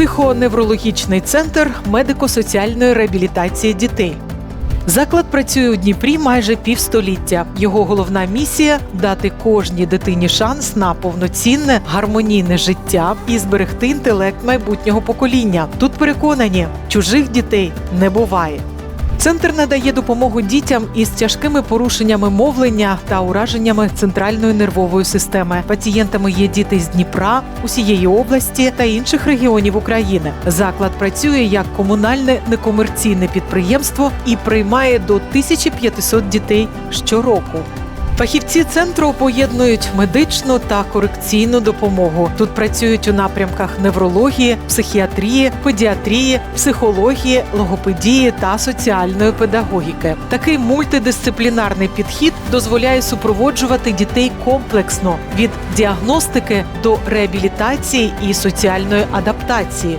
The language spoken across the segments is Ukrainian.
психоневрологічний центр медико-соціальної реабілітації дітей. Заклад працює у Дніпрі майже півстоліття. Його головна місія дати кожній дитині шанс на повноцінне гармонійне життя і зберегти інтелект майбутнього покоління. Тут переконані, чужих дітей не буває. Центр надає допомогу дітям із тяжкими порушеннями мовлення та ураженнями центральної нервової системи. Пацієнтами є діти з Дніпра, усієї області та інших регіонів України. Заклад працює як комунальне некомерційне підприємство і приймає до 1500 дітей щороку. Фахівці центру поєднують медичну та корекційну допомогу. Тут працюють у напрямках неврології, психіатрії, педіатрії, психології, логопедії та соціальної педагогіки. Такий мультидисциплінарний підхід дозволяє супроводжувати дітей комплексно від діагностики до реабілітації і соціальної адаптації.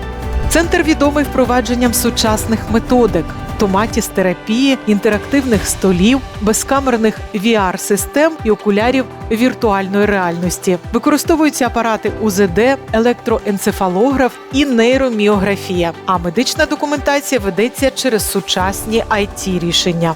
Центр відомий впровадженням сучасних методик. Томатіс-терапії, інтерактивних столів, безкамерних VR-систем і окулярів віртуальної реальності. Використовуються апарати УЗД, електроенцефалограф і нейроміографія. А медична документація ведеться через сучасні it рішення.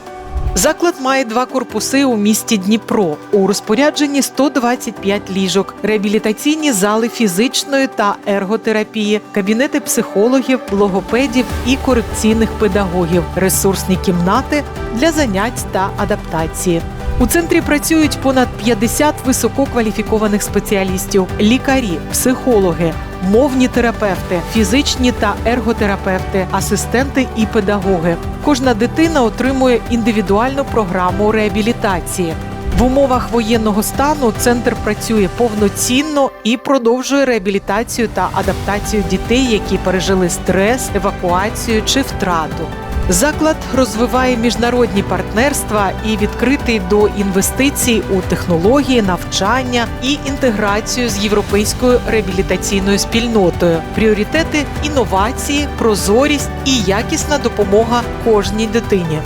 Заклад має два корпуси у місті Дніпро. У розпорядженні 125 ліжок, реабілітаційні зали фізичної та ерготерапії, кабінети психологів, логопедів і корекційних педагогів, ресурсні кімнати для занять та адаптації. У центрі працюють понад 50 висококваліфікованих спеціалістів: лікарі, психологи, мовні терапевти, фізичні та ерготерапевти, асистенти і педагоги. Кожна дитина отримує індивідуальну програму реабілітації. В умовах воєнного стану центр працює повноцінно і продовжує реабілітацію та адаптацію дітей, які пережили стрес, евакуацію чи втрату. Заклад розвиває міжнародні партнерства і відкритий до інвестицій у технології, навчання і інтеграцію з європейською реабілітаційною спільнотою. Пріоритети інновації, прозорість і якісна допомога кожній дитині.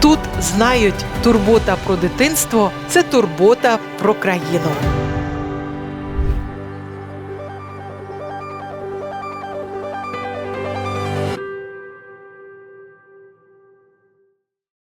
Тут знають, турбота про дитинство це турбота про країну.